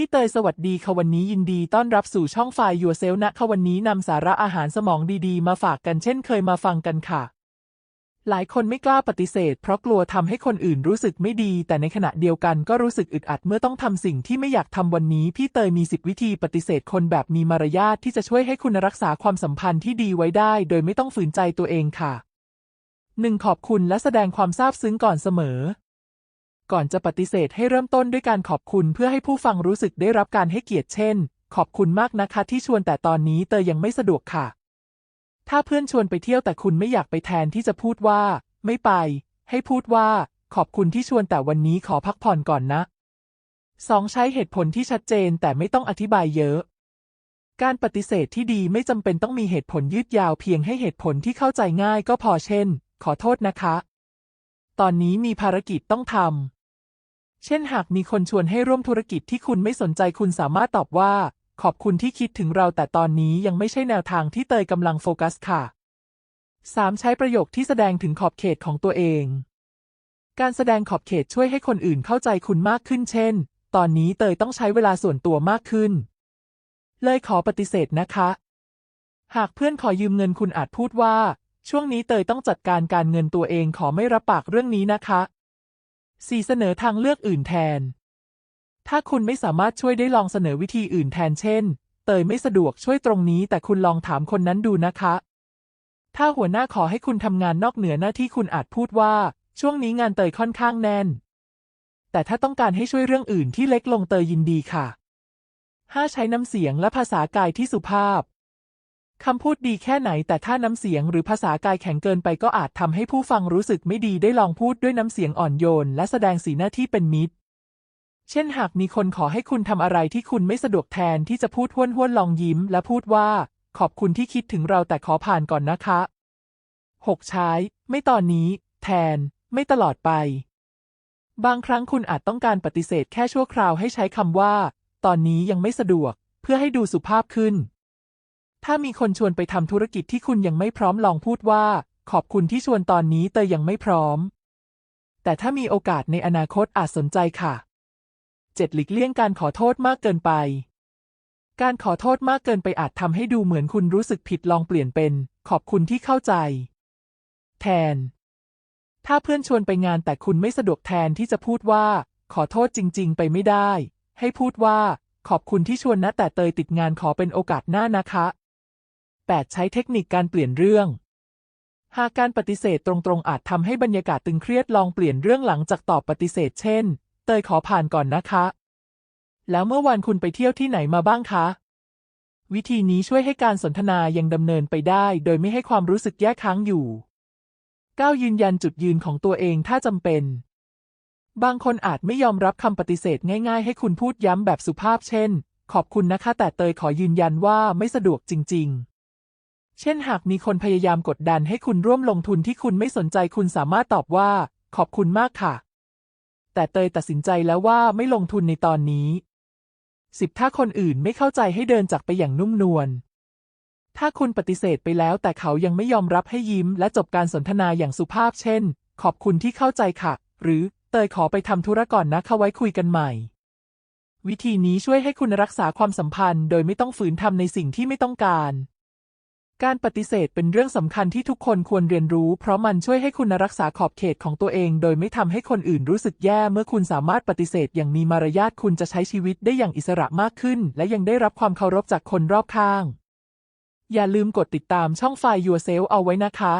พี่เตยสวัสดีค่ะวันนี้ยินดีต้อนรับสู่ช่องไฟล์ Yourself นะคะวันนี้นำสาระอาหารสมองดีๆ มาฝากกันเช่นเคยมาฟังกันค่ะ หลายคนไม่กล้าปฏิเสธ เพราะกลัวทำให้คนอื่นรู้สึกไม่ดี แต่ในขณะเดียวกันก็รู้สึกอึดอัดเมื่อต้องทำสิ่งที่ไม่อยากทำวันนี้ พี่เตยมี10วิธีปฏิเสธคนแบบมีมารยาทที่จะช่วยให้คุณรักษาความสัมพันธ์ที่ดีไว้ได้ โดยไม่ต้องฝืนใจตัวเองค่ะ 1. ขอบคุณและแสดงความซาบซึ้งก่อนเสมอ ก่อนจะปฏิเสธให้เริ่มต้นด้วยการขอบคุณเพื่อให้ผู้ฟังรู้สึกได้รับการให้เกียรติเช่น ขอบคุณมากนะคะที่ชวนแต่ตอนนี้เตยยังไม่สะดวกค่ะ ถ้าเพื่อนชวนไปเที่ยวแต่คุณไม่อยากไปแทนที่จะพูดว่า ไม่ไป ให้พูดว่า ขอบคุณที่ชวนแต่วันนี้ขอพักผ่อนก่อนนะ 2. ใช้เหตุผลที่ชัดเจนแต่ไม่ต้องอธิบายเยอะ การปฏิเสธที่ดีไม่จำเป็นต้องมีเหตุผลยืดยาวเพียงให้เหตุผลที่เข้าใจง่ายก็พอเช่น ขอโทษนะคะ ตอนนี้มีภารกิจต้องทำ เช่นหากมีคนชวนให้ร่วมธุรกิจที่คุณไม่สนใจคุณสามารถตอบว่า ขอบคุณที่คิดถึงเราแต่ตอนนี้ยังไม่ใช่แนวทางที่เตยกำลังโฟกัสค่ะ 3. ใช้ประโยคที่แสดงถึงขอบเขตของตัวเอง การแสดงขอบเขตช่วยให้คนอื่นเข้าใจคุณมากขึ้นเช่น ตอนนี้เตยต้องใช้เวลาส่วนตัวมากขึ้น เลยขอปฏิเสธนะคะ หากเพื่อนขอยืมเงินคุณอาจพูดว่า ช่วงนี้เตยต้องจัดการการเงินตัวเองขอไม่รับปากเรื่องนี้นะคะ 4. เสนอทางเลือกอื่นแทน ถ้าคุณไม่สามารถช่วยได้ลองเสนอวิธีอื่นแทนเช่น เตยไม่สะดวกช่วยตรงนี้ แต่คุณลองถามคนนั้นดูนะคะ ถ้าหัวหน้าขอให้คุณทำงานนอกเหนือหน้าที่คุณอาจพูดว่า ช่วงนี้งานเตยค่อนข้างแน่น แต่ถ้าต้องการให้ช่วยเรื่องอื่นที่เล็กลงเตยยินดีค่ะ 5. ใช้น้ำเสียงและภาษากายที่สุภาพ คำพูดดีแค่ไหนแต่ถ้าน้ำเสียงหรือภาษากายแข็งเกินไปก็อาจทำให้ผู้ฟังรู้สึกไม่ดีได้ลองพูดด้วยน้ำเสียงอ่อนโยน และแสดงสีหน้าที่เป็นมิตร เช่นหากมีคนขอให้คุณทำอะไรที่คุณไม่สะดวกแทนที่จะพูดห้วนห้วนๆลองยิ้ม และพูดว่า ขอบคุณที่คิดถึงเราแต่ขอผ่านก่อนนะคะ 6. ใช้ ไม่ตอนนี้ แทน ไม่ตลอดไป บางครั้งคุณอาจต้องการปฏิเสธแค่ชั่วคราวให้ใช้คำว่า ตอนนี้ยังไม่สะดวก เพื่อให้ดูสุภาพขึ้น ถ้ามีคนชวนไปทำธุรกิจที่คุณยังไม่พร้อมลองพูดว่า ขอบคุณที่ชวนตอนนี้เตยยังไม่พร้อม แต่ถ้ามีโอกาสในอนาคตอาจสนใจค่ะ 7. หลีกเลี่ยงการขอโทษมากเกินไป การขอโทษมากเกินไปอาจทำให้ดูเหมือนคุณรู้สึกผิดลองเปลี่ยนเป็น ขอบคุณที่เข้าใจ แทน ถ้าเพื่อนชวนไปงานแต่คุณไม่สะดวกแทนที่จะพูดว่า ขอโทษจริง ๆ ไปไม่ได้ ให้พูดว่า ขอบคุณที่ชวนนะแต่เตยติดงานขอเป็นโอกาสหน้านะคะ 8. ใช้เทคนิคการเปลี่ยนเรื่อง หากการปฏิเสธตรงๆอาจทำให้บรรยากาศตึงเครียดลองเปลี่ยนเรื่องหลังจากตอบปฏิเสธเช่น เตยขอผ่านก่อนนะคะ แล้วเมื่อวานคุณไปเที่ยวที่ไหนมาบ้างคะ วิธีนี้ช่วยให้การสนทนายังดำเนินไปได้ โดยไม่ให้ความรู้สึกแยกค้างอยู่ 9. ยืนยันจุดยืนของตัวเองถ้าจำเป็น บางคนอาจไม่ยอมรับคำปฏิเสธง่าย ๆ ให้คุณพูดย้ำแบบสุภาพเช่น ขอบคุณนะคะ แต่เตยขอยืนยันว่าไม่สะดวกจริง ๆ เช่นหากมีคนพยายามกดดันให้คุณร่วมลงทุนที่คุณไม่สนใจคุณสามารถตอบว่า ขอบคุณมากค่ะ แต่เตยตัดสินใจแล้วว่าไม่ลงทุนในตอนนี้10ถ้าคนอื่นไม่เข้าใจให้เดินจากไปอย่างนุ่มนวล ถ้าคุณปฏิเสธไปแล้วแต่เขายังไม่ยอมรับให้ยิ้ม และจบการสนทนาอย่างสุภาพเช่น ขอบคุณที่เข้าใจค่ะ หรือเตยขอไปทำธุระก่อนนะเขาไว้คุยกันใหม่ วิธีนี้ช่วยให้คุณรักษาความสัมพันธ์ โดยไม่ต้องฝืนทำในสิ่งที่ไม่ต้องการ การปฏิเสธเป็นเรื่องสำคัญที่ทุกคนควรเรียนรู้ เพราะมันช่วยให้คุณรักษาขอบเขตของตัวเอง โดยไม่ทำให้คนอื่นรู้สึกแย่เมื่อคุณสามารถปฏิเสธอย่างมีมารยาทคุณจะใช้ชีวิตได้อย่างอิสระมากขึ้น และยังได้รับความเคารพจากคนรอบข้าง อย่าลืมกดติดตามช่องไฟ Yourself เอาไว้นะคะ